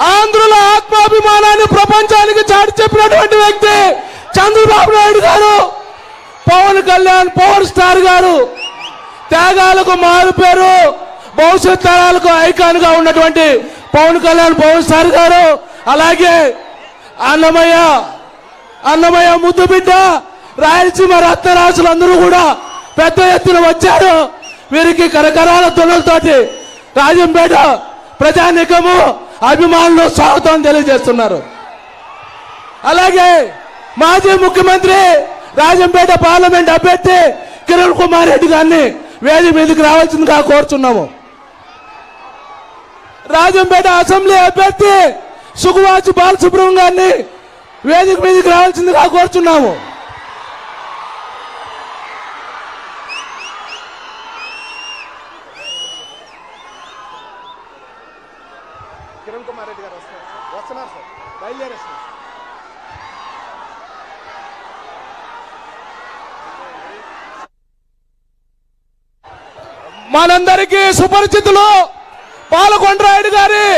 ఆంధ్రుల ఆత్మాభిమానాన్ని ప్రపంచానికి చాటి చెప్పినటువంటి వ్యక్తి చంద్రబాబు నాయుడు గారు. పవన్ కళ్యాణ్ పవర్ స్టార్ గారు. త్యాగాలకు మారు పేరు భవిష్యత్ తరాలకు ఐకాన్గా ఉన్నటువంటి పవన్ కళ్యాణ్ పవన్ స్టార్ గారు. అలాగే అన్నమయ్య అన్నమయ్య ముద్దు బిడ్డ రాయలసీమ రత్నరాజులు అందరూ కూడా పెద్ద ఎత్తున వచ్చారు. వీరికి కరకరాల తొలలతోటి రాజంపేట ప్రజానికము అభిమానులు స్వాగతం తెలియజేస్తున్నారు. అలాగే మాజీ ముఖ్యమంత్రి రాజంపేట పార్లమెంట్ అభ్యర్థి కిరణ్ కుమార్ రెడ్డి గారిని వేది మీదకి రావాల్సిందిగా కోరుచున్నాము. రాజంపేట అసెంబ్లీ అభ్యర్థి సుఖవాచి బాలసుబ్రహ్మణ్యం గారిని వేదిక మీదకి రావాల్సిందిగా కోరుచున్నాము. బయలుదేరేస్తున్నారు. మనందరికీ సుపరిచితులు పాలకొండరాయుడు గారి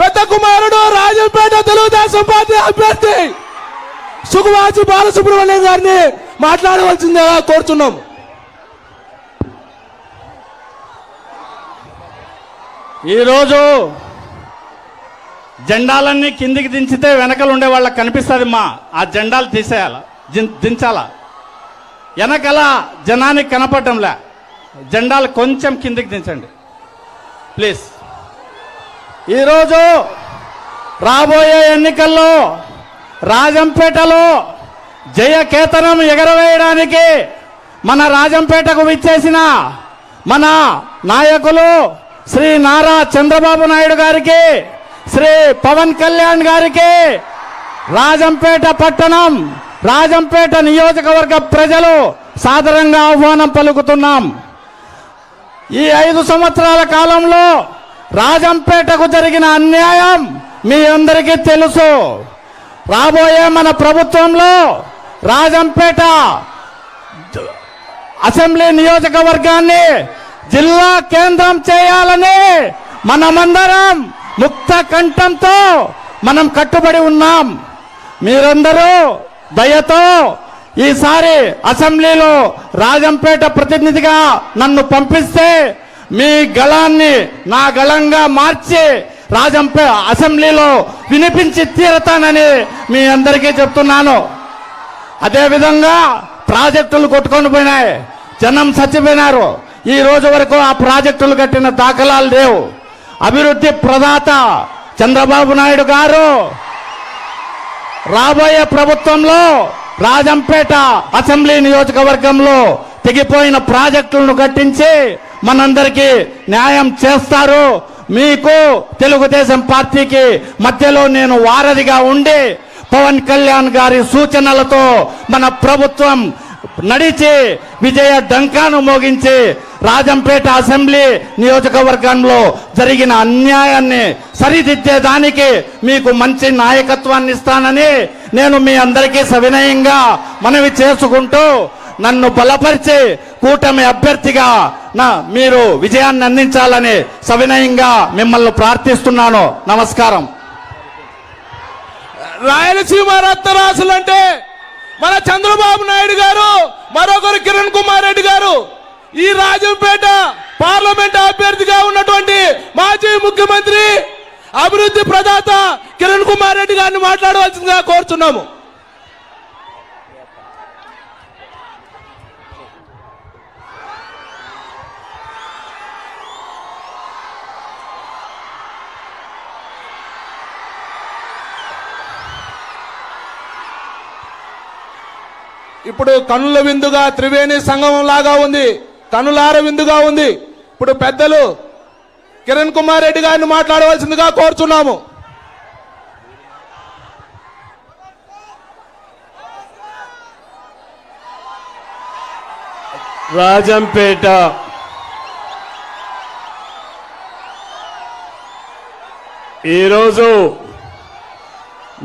పెద్ద కుమారుడు రాజంపేట తెలుగుదేశం పార్టీ అభ్యర్థి సుఖవాచి బాలసుబ్రహ్మణ్యం గారిని మాట్లాడవలసిందిగా కోరుచున్నాం. ఈరోజు జెండాలన్నీ కిందికి దించితే వెనకలు ఉండే వాళ్ళకి కనిపిస్తుంది మా. ఆ జెండాలు తీసేయాల? దించాలా? వెనకల జనానికి కనపడటంలే. జెండాలు కొంచెం కిందికి దించండి. ప్లీజ్. ఈరోజు రాబోయే ఎన్నికల్లో రాజంపేటలో జయకేతనం ఎగరవేయడానికి మన రాజంపేటకు విచ్చేసిన మన నాయకులు శ్రీ నారా చంద్రబాబు నాయుడు గారికి శ్రీ పవన్ కళ్యాణ్ గారికి రాజంపేట పట్టణం రాజంపేట నియోజకవర్గ ప్రజలు సాధారణంగా ఆహ్వానం పలుకుతున్నాం. ఈ ఐదు సంవత్సరాల కాలంలో రాజంపేటకు జరిగిన అన్యాయం మీ అందరికీ తెలుసు. రాబోయే మన ప్రభుత్వంలో రాజంపేట అసెంబ్లీ నియోజకవర్గాన్ని జిల్లా కేంద్రం చేయాలని మనమందరం ముక్త కంఠంతో మనం కట్టుబడి ఉన్నాం. మీరందరూ దయతో ఈసారి అసెంబ్లీలో రాజంపేట ప్రతినిధిగా నన్ను పంపిస్తే మీ గళాన్ని నా గళంగా మార్చి రాజంపే అసెంబ్లీలో వినిపించి తీరతానని మీ అందరికీ చెప్తున్నాను. అదేవిధంగా ప్రాజెక్టులు కొట్టుకొని పోయినాయి. జనం చచ్చిపోయినారు. ఈ రోజు వరకు ఆ ప్రాజెక్టులు కట్టిన దాఖలాలు లేవు. అభివృద్ధి ప్రదాత చంద్రబాబు నాయుడు గారు. రాబోయే ప్రభుత్వంలో రాజంపేట అసెంబ్లీ నియోజకవర్గంలో తెగిపోయిన ప్రాజెక్టులను కట్టించి మనందరికీ న్యాయం చేస్తారు. మీకు తెలుగుదేశం పార్టీకి మధ్యలో నేను వారధిగా ఉండి పవన్ కళ్యాణ్ గారి సూచనలతో మన ప్రభుత్వం నడిచి విజయ డంకాను మోగించి రాజంపేట అసెంబ్లీ నియోజకవర్గంలో జరిగిన అన్యాయాన్ని సరిదిద్దేదానికి మీకు మంచి నాయకత్వాన్ని ఇస్తానని నేను మీ అందరికీ సవినయంగా మనవి చేసుకుంటూ నన్ను బలపరిచి కూటమి అభ్యర్థిగా నా మీరు విజయాన్ని అందించాలని సవినయంగా మిమ్మల్ని ప్రార్థిస్తున్నాను. నమస్కారం. రాయలసీమ రత్నరాశులు అంటే మన చంద్రబాబు నాయుడు గారు మరొకరు కిరణ్ కుమార్ రెడ్డి గారు. ఈ రాజంపేట పార్లమెంట్ అభ్యర్థిగా ఉన్నటువంటి మాజీ ముఖ్యమంత్రి అభివృద్ధి ప్రదాత కిరణ్ కుమార్ రెడ్డి గారిని మాట్లాడవలసిందిగా కోరుతున్నాము ఇప్పుడు కనుల విందుగా త్రివేణి సంగమం లాగా ఉంది. కనులార విందుగా ఉంది. ఇప్పుడు పెద్దలు కిరణ్ కుమార్ రెడ్డి గారిని మాట్లాడవలసిందిగా కోరుచున్నాము. రాజంపేట. ఈరోజు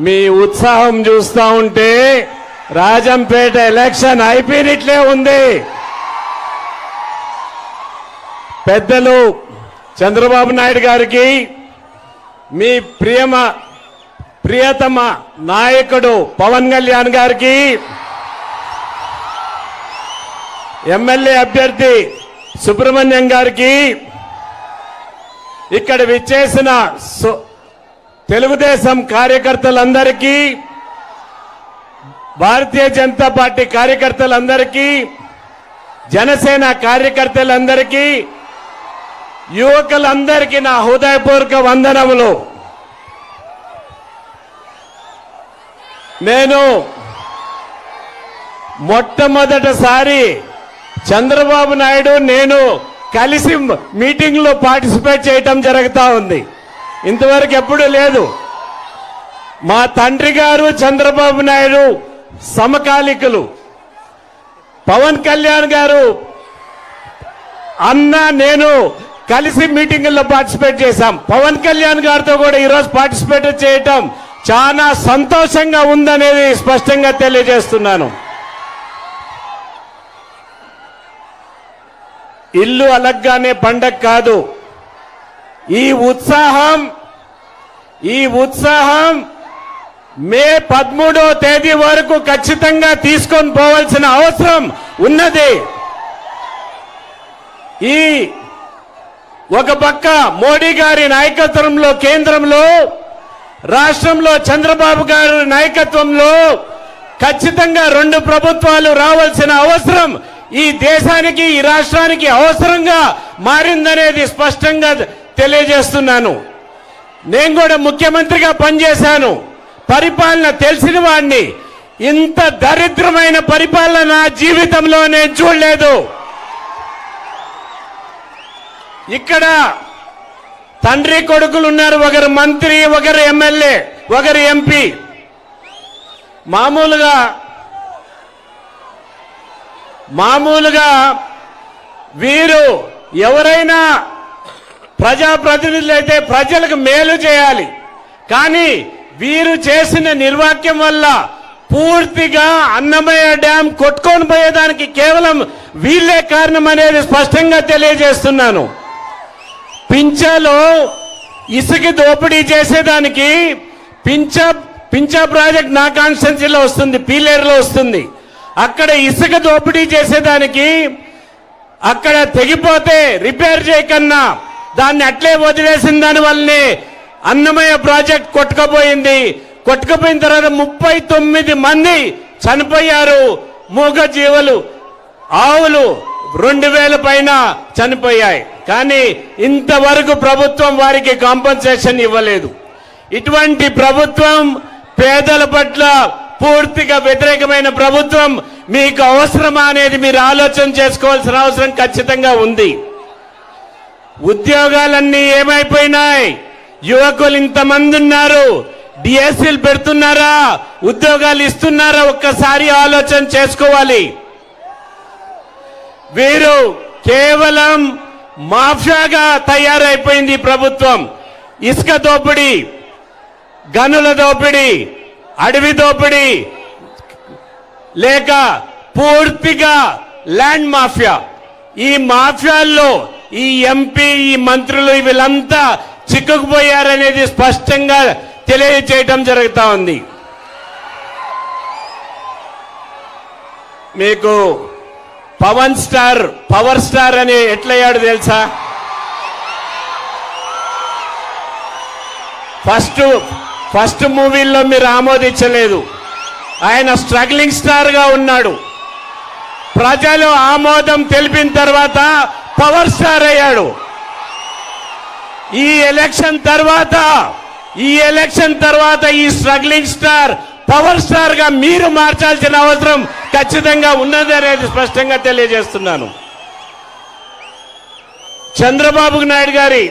మీ ఉత్సాహం చూస్తా ఉంటే రాజంపేట ఎలక్షన్ అయిపోయినట్లే ఉంది. పెద్దలు చంద్రబాబు నాయుడు గారికి మీ ప్రియమ ప్రియతమ నాయకుడు పవన్ కళ్యాణ్ గారికి ఎమ్మెల్యే అభ్యర్థి సుబ్రహ్మణ్యం గారికి ఇక్కడ విచ్చేసిన తెలుగుదేశం కార్యకర్తలందరికీ భారతీయ జనతా పార్టీ కార్యకర్తలందరికీ జనసేన కార్యకర్తలందరికీ యువకులందరికీ నా హృదయపూర్వక వందనములు. నేను మొట్టమొదటిసారి చంద్రబాబు నాయుడు నేను కలిసి మీటింగ్లో పార్టిసిపేట్ చేయటం జరుగుతూ ఉంది. ఇంతవరకు ఎప్పుడూ లేదు. మా తండ్రి గారు చంద్రబాబు నాయుడు సమకాలికులు. పవన్ కళ్యాణ్ గారు అన్న నేను కలిసి మీటింగుల్లో పార్టిసిపేట్ చేశాం. పవన్ కళ్యాణ్ గారితో కూడా ఈరోజు పార్టిసిపేట్ చేయటం చాలా సంతోషంగా ఉందనేది స్పష్టంగా తెలియజేస్తున్నాను. ఇల్లు అలగ్గానే పండగ కాదు. ఈ ఉత్సాహం ఈ ఉత్సాహం మే పదమూడో తేదీ వరకు ఖచ్చితంగా తీసుకొని పోవాల్సిన అవసరం ఉన్నది. ఈ ఒక పక్క మోడీ గారి నాయకత్వంలో కేంద్రంలో రాష్ట్రంలో చంద్రబాబు గారి నాయకత్వంలో ఖచ్చితంగా రెండు ప్రభుత్వాలు రావాల్సిన అవసరం ఈ దేశానికి ఈ రాష్ట్రానికి అవసరంగా మారిందనేది స్పష్టంగా తెలియజేస్తున్నాను. నేను కూడా ముఖ్యమంత్రిగా పనిచేశాను. పరిపాలన తెలిసిన వాడిని. ఇంత దరిద్రమైన పరిపాలన నా జీవితంలో నేను చూడలేదు. ఇక్కడ తండ్రి కొడుకులు ఉన్నారు ఒకరు మంత్రి ఒకరు ఎమ్మెల్యే ఒకరు ఎంపీ. మామూలుగా మామూలుగా వీరు ఎవరైనా ప్రజాప్రతినిధులు అయితే ప్రజలకు మేలు చేయాలి. కానీ వీరు చేసిన నిర్వాక్యం వల్ల పూర్తిగా అన్నమయ్య డ్యాం కొట్టుకొని పోయేదానికి కేవలం వీళ్ళే కారణం అనేది స్పష్టంగా తెలియజేస్తున్నాను. పించాలో ఇసుక దోపిడీ చేసేదానికి పింఛ పించా ప్రాజెక్ట్ నా కాన్స్టిట్యున్సీలో వస్తుంది పీలేరులో వస్తుంది. అక్కడ ఇసుక దోపిడీ చేసేదానికి అక్కడ తెగిపోతే రిపేర్ చేయకన్నా దాన్ని అట్లే వదిలేసిన దాని వల్లనే అన్నమయ్య ప్రాజెక్ట్ కొట్టుకపోయింది. కొట్టుకుపోయిన తర్వాత ముప్పై తొమ్మిది మంది చనిపోయారు. మూగ జీవులు ఆవులు రెండు వేల పైన చనిపోయాయి. కానీ ఇంతవరకు ప్రభుత్వం వారికి కాంపన్సేషన్ ఇవ్వలేదు. ఇటువంటి ప్రభుత్వం పేదల పట్ల పూర్తిగా వ్యతిరేకమైన ప్రభుత్వం మీకు అవసరమా అనేది మీరు ఆలోచన చేసుకోవాల్సిన అవసరం ఖచ్చితంగా ఉంది. ఉద్యోగాలన్నీ ఏమైపోయినాయి? యువకులు ఇంతమంది ఉన్నారు. డిఎస్సీలు పెడుతున్నారా? ఉద్యోగాలు ఇస్తున్నారా? ఒక్కసారి ఆలోచన చేసుకోవాలి. వీరు కేవలం మాఫియాగా తయారైపోయింది ప్రభుత్వం. ఇసుక దోపిడీ గనుల దోపిడీ అడవి దోపిడీ లేక పూర్తిగా ల్యాండ్ మాఫియా. ఈ మాఫియాల్లో ఈ ఎంపీ ఈ మంత్రులు వీళ్ళంతా చిక్కుకుపోయారనేది స్పష్టంగా తెలియజేయటం జరుగుతూ ఉంది. మీకు పవన్ స్టార్ పవర్ స్టార్ అని ఎట్లయ్యాడు తెలుసా? ఫస్ట్ ఫస్ట్ మూవీల్లో మీరు ఆమోదించలేదు. ఆయన స్ట్రగ్లింగ్ స్టార్గా ఉన్నాడు. ప్రజలు ఆమోదం తెలిపిన తర్వాత పవర్ స్టార్ అయ్యాడు. ఈ ఎలక్షన్ తర్వాత ఈ ఎలక్షన్ తర్వాత ఈ స్ట్రగ్లింగ్ స్టార్ పవర్ స్టార్గా మీరు మార్చాల్సిన అవసరం ఖచ్చితంగా ఉన్నది అనేది స్పష్టంగా తెలియజేస్తున్నాను. చంద్రబాబు నాయుడు గారి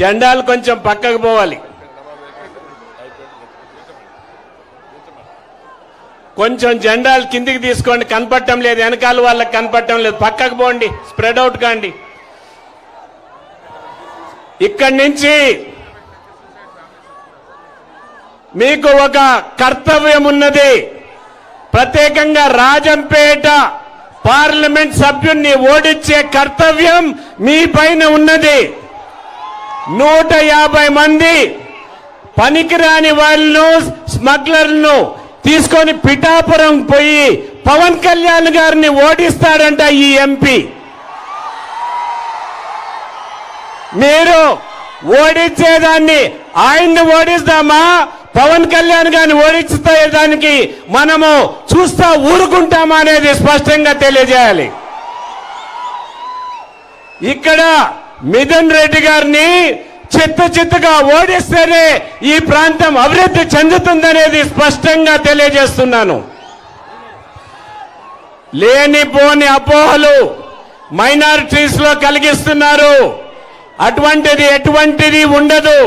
జెండాలు కొంచెం పక్కకు పోవాలి. కొంచెం జెండాలు కిందికి తీసుకోండి కనపడటం లేదు వెనకాల వాళ్ళకి కనపడటం లేదు. పక్కకు పోండి స్ప్రెడ్ అవుట్ కాండి. ఇక్కడి నుంచి మీకు ఒక కర్తవ్యం ఉన్నది. ప్రత్యేకంగా రాజంపేట పార్లమెంట్ సభ్యుణ్ణి ఓడించే కర్తవ్యం మీ పైన ఉన్నది. నూట యాభై మంది పనికిరాని వాళ్ళను స్మగ్లర్లను తీసుకొని పిఠాపురం పోయి పవన్ కళ్యాణ్ గారిని ఓడిస్తాడంట ఈ ఎంపీ. మీరు ఓడించేదాన్ని ఆయన్ని ఓడిస్తామా? పవన్ కళ్యాణ్ గారిని ఓడించే దానికి మనము చూస్తా ఊరుకుంటామా అనేది స్పష్టంగా తెలియజేయాలి. ఇక్కడ మిథున్ రెడ్డి గారిని చిత్త చిత్తగా ఓడిస్తేనే ఈ ప్రాంతం అభివృద్ధి చెందుతుందనేది స్పష్టంగా తెలియజేస్తున్నాను. లేనిపోని అపోహలు మైనారిటీస్లో కలిగిస్తున్నారు. అటువంటిది ఎటువంటిది ఉండదు.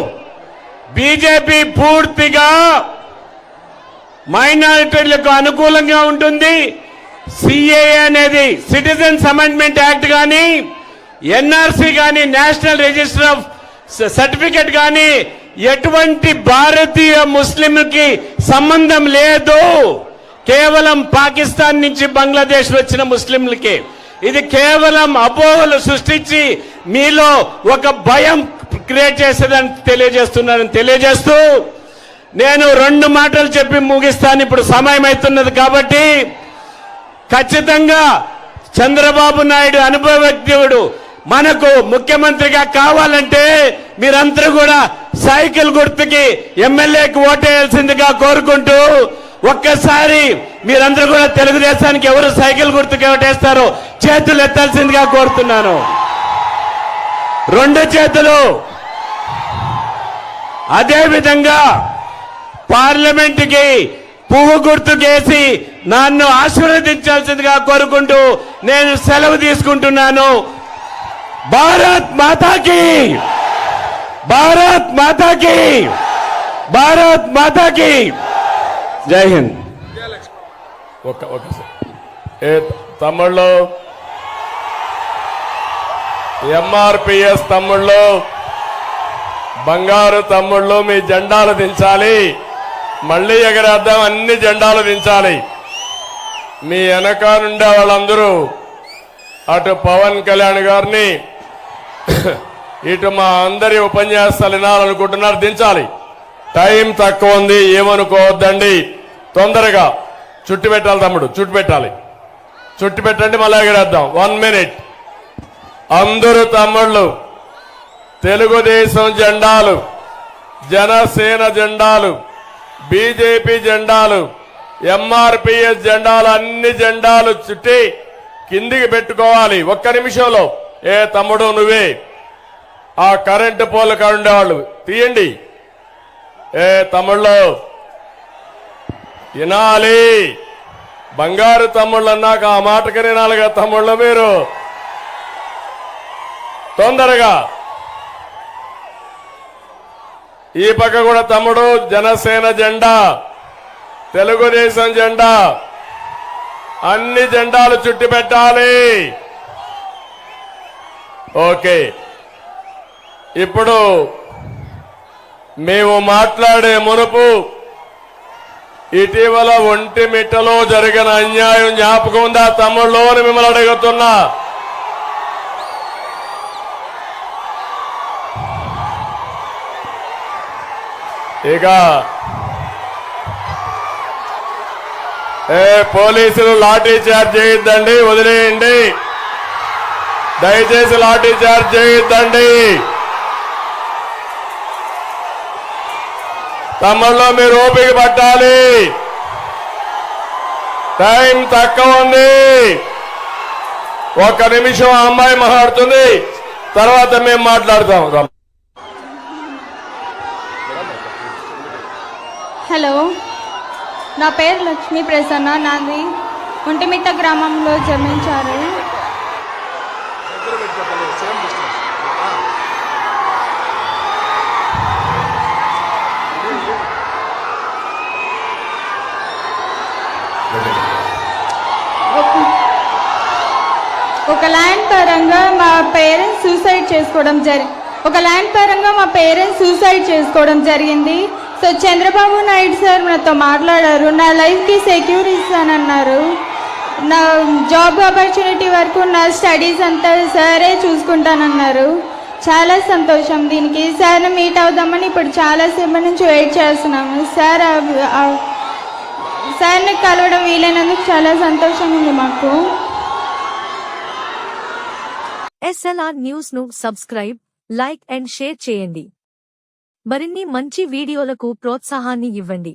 బీజేపీ పూర్తిగా మైనారిటీలకు అనుకూలంగా ఉంటుంది. సిఏ అనేది సిటిజన్స్ అమెండ్మెంట్ యాక్ట్ కానీ ఎన్ఆర్సి కానీ నేషనల్ రిజిస్టర్ ఆఫ్ సర్టిఫికెట్ కానీ ఎటువంటి భారతీయ ముస్లింకి సంబంధం లేదు. కేవలం పాకిస్తాన్ నుంచి బంగ్లాదేశ్ వచ్చిన ముస్లింలకి. ఇది కేవలం అపోహలు సృష్టించి మీలో ఒక భయం క్రియేట్ చేసేదని తెలియజేస్తున్నానని తెలియజేస్తూ నేను రెండు మాటలు చెప్పి ముగిస్తాను. ఇప్పుడు సమయం అవుతున్నది కాబట్టి ఖచ్చితంగా చంద్రబాబు నాయుడు అనుభవజ్ఞుడు మనకు ముఖ్యమంత్రిగా కావాలంటే మీరందరూ కూడా సైకిల్ గుర్తుకి ఎమ్మెల్యేకి ఓటేయాల్సిందిగా కోరుకుంటూ ఒక్కసారి మీరందరూ కూడా తెలుగుదేశానికి ఎవరు సైకిల్ గుర్తుకి ఓటేస్తారో చేతులు ఎత్తాల్సిందిగా కోరుతున్నాను. రెండు చేతులు. అదేవిధంగా పార్లమెంటుకి పువ్వు గుర్తుకేసి నన్ను ఆశీర్వదించాల్సిందిగా కోరుకుంటూ నేను సెలవు తీసుకుంటున్నాను. భారత్ మాతాకి! భారత్ మాతాకి! భారత్ మాతాకి! జై హింద్. ఒక ఒక ఏ తమ్ముళ్ళు? ఎంఆర్పిఎస్ తమ్ముళ్ళు? బంగారు తమ్ముళ్ళు మీ జెండాలు దించాలి. మళ్ళీ ఎగరేద్దాం అన్ని జెండాలు దించాలి. మీ వెనక నుండే వాళ్ళందరూ అటు పవన్ కళ్యాణ్ గారిని ఇటు మా అందరి ఉపన్యాసాలు వినాలనుకుంటున్నారు దించాలి. టైం తక్కువ ఉంది ఏమనుకోవద్దండి. తొందరగా చుట్టు పెట్టాలి తమ్ముడు చుట్టు పెట్టాలి. చుట్టు పెట్టండి మళ్ళీ ఎగరేద్దాం వన్ మినిట్ అందరూ తమ్ముళ్ళు తెలుగుదేశం జెండాలు జనసేన జెండాలు బీజేపీ జెండాలు ఎంఆర్పిఎస్ జెండాలు అన్ని జెండాలు చుట్టి కిందికి పెట్టుకోవాలి. ఒక్క నిమిషంలో ఏ తమ్ముడు నువ్వే? ఆ కరెంటు పోలు ఉండేవాళ్ళు. తీయండి. ఏ తమ్ముళ్ళు? వినాలి. బంగారు తమ్ముళ్ళు అన్నాక ఆ మాటకి వినాలిగా తమ్ముళ్ళు మీరు. తొందరగా. ఈ పక్క కూడా తమ్ముడు జనసేన జెండా తెలుగుదేశం జెండా అన్ని జెండాలు చుట్టి పెట్టాలి. ఓకే. ఇప్పుడు మేము మాట్లాడే మునుపు ఇటీవల ఒంటిమిట్టలో జరిగిన అన్యాయం జ్ఞాపకం ఉందా? తమ్ముళ్ళు అని మిమ్మల్ని అడుగుతున్నా. ఇక ఏ పోలీసులు లాఠీ చార్జ్ చేయొద్దండి వదిలేయండి. దయచేసి లాఠీ చార్జ్ చేయొద్దండి. తమలో మీరు ఓపిక పట్టాలి. టైం తక్కువ ఉంది. ఒక్క నిమిషం ఆ అమ్మాయి మాట్లాడుతుంది తర్వాత మేము మాట్లాడతాం. హలో. నా పేరు లక్ష్మీ ప్రసన్న. నాది ఒంటిమిట్ట గ్రామంలో జన్మించారు ల్యాండ్ పరంగా మా పేరెంట్స్ సూసైడ్ చేసుకోవడం జరి ఒక ల్యాండ్ పరంగా మా పేరెంట్స్ సూసైడ్ చేసుకోవడం జరిగింది. సో చంద్రబాబు నాయుడు సార్ నాతో మాట్లాడారు. నా లైఫ్కి సెక్యూర్ ఇస్తానన్నారు నా జాబ్ ఆపర్చునిటీ వరకు నా స్టడీస్ అంతా సరే చూసుకుంటానన్నారు. చాలా సంతోషం దీనికి. సార్ని మీట్ అవుదామని ఇప్పుడు చాలాసేపు నుంచి వెయిట్ చేస్తున్నాము. సార్ సార్ని కలవడం వీలైనందుకు చాలా సంతోషంగా ఉంది మాకు. ఎస్ఎల్ఆర్ న్యూస్ను సబ్స్క్రైబ్ లైక్ అండ్ షేర్ చేయండి. మరిన్ని మంచి వీడియోలకు ప్రోత్సాహాన్ని ఇవ్వండి.